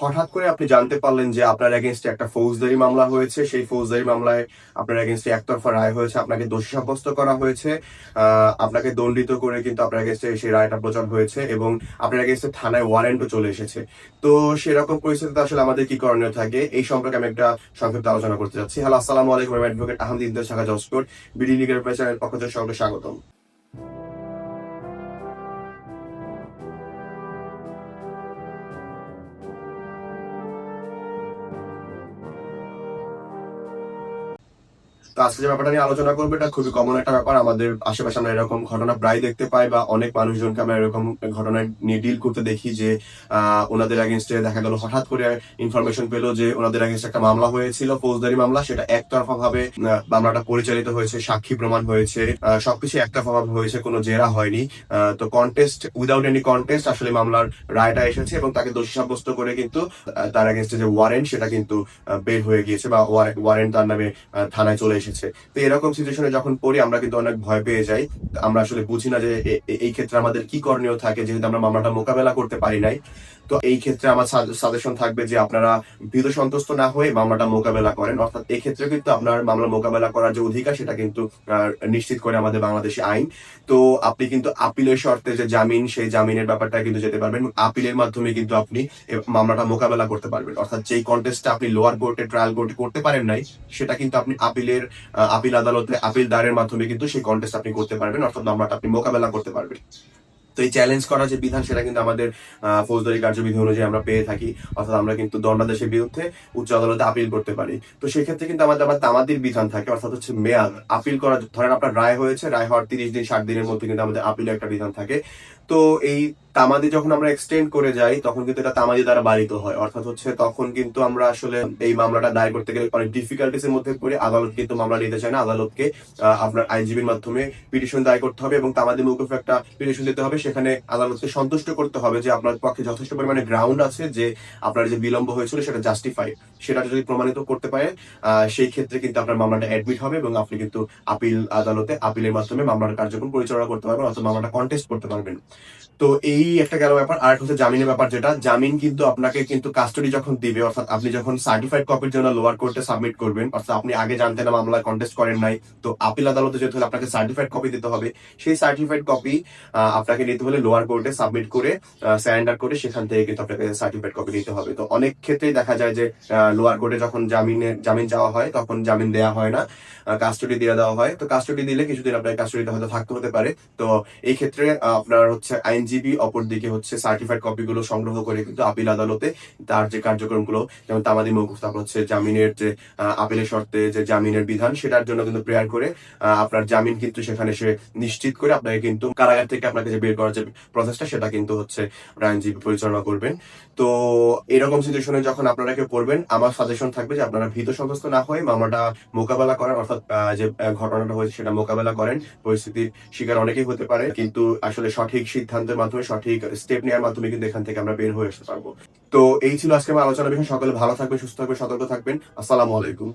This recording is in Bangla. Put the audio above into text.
হঠাৎ করে আপনি জানতে পারলেন যে আপনার এগেনস্টে একটা ফৌজদারি মামলা হয়েছে। সেই ফৌজদারি মামলায় আপনার এগেনস্টে একতরফা রায় হয়েছে, আপনাকে দোষী সাব্যস্ত করা হয়েছে। আপনাকে দণ্ডিত করে কিন্তু আপনার এগেনস্টে সেই রায়টা প্রচার হয়েছে এবং আপনার এগেনস্টে থানায় ওয়ারেন্টও চলে এসেছে। তো সেরকম পরিস্থিতিতে আসলে আমাদের কি করণীয় থাকে এই সম্পর্কে আমি একটা সংক্ষিপ্ত আলোচনা করতে যাচ্ছি। হ্যালো, আসসালামু আলাইকুম অ্যাডভোকেট আহমদ ইন্দ্র শাখা জসকোট বিডি লিগের প্রেসিডেন্ট পক্ষ থেকে স্বাগতম। তো আজকে যে ব্যাপারটা নিয়ে আলোচনা করব, এটা খুবই কমন একটা ব্যাপার। আমাদের আশেপাশে আমরা এরকম ঘটনা প্রায় দেখতে পাই বা অনেক মানুষজনকে আমরা এরকম ঘটনা নিয়ে ডিল করতে দেখি যে ওনাদের এগেনস্টে দেখা গেল, হঠাৎ করে ইনফরমেশন পেল যে ওনাদের এগেনস্টে একটা মামলা হয়েছিল, ফৌজদারি মামলা। সেটা একতরফা ভাবে মামলাটা পরিচালিত হয়েছে, সাক্ষী প্রমাণ হয়েছে। সবকিছু একতরফা ভাবে হয়েছে, কোনো জেরা হয়নি। তো কন্টেস্ট উইদাউট এনি কন্টেস্ট আসলে মামলার রায়টা এসেছে এবং তাকে দোষী সাব্যস্ত করে কিন্তু তার এগেনস্টে যে ওয়ারেন্ট সেটা কিন্তু বের হয়ে গিয়েছে বা ওয়ারেন্ট তার নামে থানায় চলে এসেছে। তো এরকম সিচুয়েশনে যখন পড়ি, আমরা কিন্তু অনেক ভয় পেয়ে যাই। আমরা আসলে বুঝি না যে এই ক্ষেত্রে আমাদের কি করণীয় থাকে, যেহেতু আমরা মামলাটা মোকাবেলা করতে পারি নাই। তো এই ক্ষেত্রে আমার সাজেশন থাকবে যে আপনারা ভীত সন্তুষ্ট না হয়ে মামলাটা মোকাবেলা করেন। অর্থাৎ এই ক্ষেত্রে কিন্তু আপনার মামলা মোকাবেলা করার যে অধিকার, সেটা কিন্তু নিশ্চিত করে আমাদের বাংলাদেশি আইন। তো আপনি কিন্তু আপিলের শর্তে যে জামিন, সেই জামিনের ব্যাপারটা কিন্তু যেতে পারবেন। আপিলের মাধ্যমে কিন্তু আপনি মামলাটা মোকাবেলা করতে পারবেন। অর্থাৎ যেই কন্টেস্টটা আপনি লোয়ার কোর্টে ট্রায়াল কোর্টে করতে পারেন নাই, সেটা কিন্তু আপনি আপিলের আপিল আদালতে, আপিল দায়ের মাধ্যমে কিন্তু সেই কন্টেস্ট আপনি করতে পারবেন। অর্থাৎ মামলাটা আপনি মোকাবেলা করতে পারবেন। তো এই চ্যালেঞ্জ করা যে বিধান সেটা কিন্তু আমাদের ফৌজদারি কার্যবিধি অনুযায়ী আমরা পেয়ে থাকি। অর্থাৎ আমরা কিন্তু দণ্ডাদেশের বিরুদ্ধে উচ্চ আদালতে আপিল করতে পারি। তো সেক্ষেত্রে কিন্তু আমাদের আবার তামাদির বিধান থাকে, অর্থাৎ হচ্ছে মেয়াদ। আপিল করা ধরেন আপনার রায় হয়েছে, রায় হওয়ার তিরিশ দিন, ষাট দিনের মধ্যে কিন্তু আমাদের আপিলের একটা বিধান থাকে। তো এই তামাদি যখন আমরা এক্সটেন্ড করে যাই, তখন কিন্তু এটা তামাদি দ্বারা বাড়িত হয়। অর্থাৎ হচ্ছে তখন কিন্তু আমরা আসলে এই মামলাটা দায়ের করতে গেলে অনেক ডিফিকাল্টিস এর মধ্যে পড়ে। আদালত কিন্তু মামলা নিতে চায় না। আদালতকে আপনার আইনজীবীর মাধ্যমে পিটিশন দায়ের করতে হবে এবং তামাদি মৌকুফে একটা পিটিশন দিতে হবে। সেখানে আদালতকে সন্তুষ্ট করতে হবে যে আপনার পক্ষে যথেষ্ট পরিমাণে গ্রাউন্ড আছে যে আপনার যে বিলম্ব হয়েছিল সেটা জাস্টিফাই সেটা যদি প্রমাণিত করতে পারে সেই ক্ষেত্রে কিন্তু আপনার মামলাটা অ্যাডমিট হবে এবং আপনি কিন্তু আপিল আদালতে আপিলের মাধ্যমে মামলার কার্যক্রম পরিচালনা করতে পারবেন অথবা মামলাটা কন্টেস্ট করতে পারবেন। তো এই একটা গেল ব্যাপার আর হচ্ছে জামিনের ব্যাপার যেটা। জামিন কিন্তু আপনাকে কিন্তু কাস্টডি যখন দিবে, অর্থাৎ আপনি যখন সার্টিফাইড কপির জন্য লোয়ার কোর্টে সাবমিট করবেন, অর্থাৎ আপনি আগে জানতেন না মামলায় কন্টেস্ট করেন নাই, তো আপিল আদালতে যেতে হলে আপনাকে সার্টিফাইড কপি দিতে হবে, সেই সার্টিফাইড কপি আপনাকে নিতে হলে লোয়ার কোর্টে সাবমিট করে স্যারেন্ডার করে সেখান থেকে কিন্তু আপনাকে সার্টিফাইড কপি নিতে হবে। তো অনেক ক্ষেত্রেই দেখা যায় যে লোয়ার কোর্টে যখন জামিনে, জামিন যাওয়া হয়, তখন জামিন দেওয়া হয় না কাস্টডি দিয়ে দেওয়া হয়। তো কাস্টডি দিলে কিছুদিন আপনার কাস্টডিতে হয়তো থাকতে হতে পারে। তো এই ক্ষেত্রে আপনার হচ্ছে আইনজীবী অপরদিকে হচ্ছে সার্টিফাইড কপিগুলো সংগ্রহ করে কিন্তু আপিল আদালতে তার যে কার্যক্রমগুলো, যেমন তামাদি মৌকুফ তারপর হচ্ছে, জামিনের যে আপিলের শর্তে যে জামিনের বিধান, সেটার জন্য কিন্তু প্রেয়ার করে আপনার জামিন কিন্তু সেখানে সে নিশ্চিত করে আপনাকে কিন্তু কারাগার থেকে আপনাকে যে বের করার যে প্রসেসটা সেটা কিন্তু হচ্ছে আইনজীবী পরিচালনা করবেন। তো এরকম সিচুয়েশনে যখন আপনারা কেউ পড়বেন, আমার সাজেশন থাকবে যে আপনারা ভীত সন্ত্রস্ত না হয়ে মামলাটা মোকাবেলা করেন, অর্থাৎ যে ঘটনাটা হয়েছে সেটা মোকাবেলা করেন। পরিস্থিতির শিকার অনেকেই হতে পারে, কিন্তু আসলে সঠিক সিদ্ধান্তের মাধ্যমে সঠিক স্টেপ নেওয়ার মাধ্যমে কিন্তু এখান থেকে আমরা বের হয়ে আসতে পারব। তো এই ছিল আজকে আমার আলোচনা বিষয় সকলে ভালো থাকবেন, সুস্থ থাকবেন, সতর্ক থাকবেন। আসসালামু আলাইকুম।